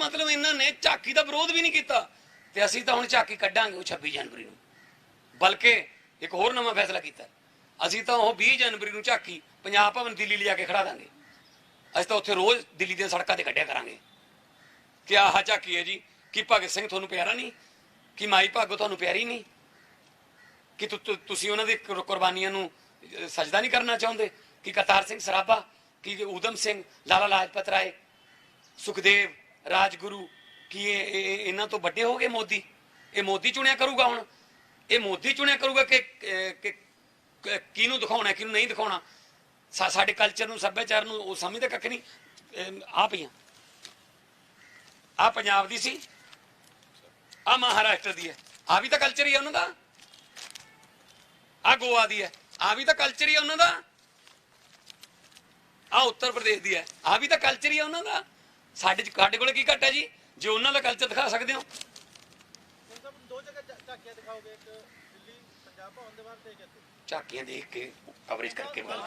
ਮਤਲਬ ਇਹਨਾਂ ਨੇ ਝਾਕੀ ਦਾ ਵਿਰੋਧ ਵੀ ਨਹੀਂ ਕੀਤਾ। ਤੇ ਅਸੀਂ ਤਾਂ ਹੁਣ ਝਾਕੀ ਕੱਢਾਂਗੇ ਉਹ 26 ਜਨਵਰੀ ਨੂੰ। ਬਲਕਿ ਇੱਕ ਹੋਰ ਨਵਾਂ ਫੈਸਲਾ ਕੀਤਾ। ਅਸੀਂ ਤਾਂ ਉਹ 20 ਜਨਵਰੀ ਨੂੰ ਝਾਕੀ ਪੰਜਾਬ ਭਵਨ ਦਿੱਲੀ ਲਿਜਾ ਕੇ ਖੜਾ ਦਾਂਗੇ। ਅਸੀਂ ਤਾਂ ਉੱਥੇ ਰੋਜ਼ ਦਿੱਲੀ ਦੀਆਂ ਸੜਕਾਂ ਤੇ ਕੱਢਿਆ ਕਰਾਂਗੇ। ਕਿ ਆਹ ਝਾਕੀ ਹੈ ਜੀ ਕਿ ਭਗਤ ਸਿੰਘ ਤੁਹਾਨੂੰ ਪਿਆਰਾ ਨਹੀਂ? ਕਿ ਮਾਈ ਭਾਗੋ ਤੁਹਾਨੂੰ ਪਿਆਰੀ ਨਹੀਂ? ਕਿ ਤੁਸੀਂ ਉਹਨਾਂ ਦੀ ਕੁਰਬਾਨੀਆਂ ਨੂੰ ਅਹ, ਸਜਦਾ ਨਹੀਂ ਕਰਨਾ ਚਾਹੁੰਦੇ? ਕਿ ਕਰਤਾਰ ਸਿੰਘ ਸਰਾਭਾ? ਕਿ ਊਧਮ ਸਿੰਘ ਲਾਲਾ ਲਾਜਪਤ ਰਾਏ? ਸੁਖਦੇਵ? ਰਾਜਗੁਰੂ, ਕੀ ਇਹ ਇਹਨਾਂ ਤੋਂ ਵੱਡੇ ਹੋ ਗਏ ਮੋਦੀ। ਇਹ ਮੋਦੀ ਚੁਣਿਆ ਕਰੂਗਾ ਹੁਣ। ਇਹ ਮੋਦੀ ਚੁਣਿਆ ਕਰੂਗਾ ਕਿ ਕਿਹਨੂੰ ਦਿਖਾਉਣਾ, ਕਿਹਨੂੰ ਨਹੀਂ ਦਿਖਾਉਣਾ। ਸਾਡੇ ਕਲਚਰ ਨੂੰ, ਸੱਭਿਆਚਾਰ ਨੂੰ ਉਹ ਸਮਝਦੇ ਕੱਖ ਨਹੀਂ। ਆ ਪਈਆਂ। ਆ ਪੰਜਾਬ ਦੀ ਸੀ। ਆ ਮਹਾਰਾਸ਼ਟਰ ਦੀ ਹੈ। ਆ ਵੀ ਤਾਂ ਕਲਚਰ ਹੀ ਹੈ ਉਹਨਾਂ ਦਾ। ਆ ਗੋਆ ਦੀ ਹੈ। ਆ ਵੀ ਤਾਂ ਕਲਚਰ ਹੀ ਹੈ ਉਹਨਾਂ ਦਾ। ਆ ਉੱਤਰ ਪ੍ਰਦੇਸ਼ ਦੀ ਹੈ। ਆ ਵੀ ਤਾਂ ਕਲਚਰ ਹੀ ਹੈ ਉਹਨਾਂ ਦਾ। ਸਾਡੇ ਚ ਸਾਡੇ ਕੋਲੇ ਕੀ ਘੱਟ ਹੈ ਜੀ? ਜੇ ਉਹਨਾਂ ਦਾ ਕਲਚਰ ਦਿਖਾ ਸਕਦੇ ਹੋ। ਦੋ ਜਗ੍ਹਾ ਝਾ- ਝਾਕੀਆਂ ਦਿਖਾਓਗੇ ਇੱਕ ਦਿੱਲੀ ਪੰਜਾਬ ਭਵਨ ਦੇ ਬਾਹਰ ਤੇ ਇੱਕ ਇੱਥੇ। ਝਾਕੀਆਂ ਦੇਖ ਕੇ ਕਵਰੇਜ ਕਰਕੇ ਗੱਲ।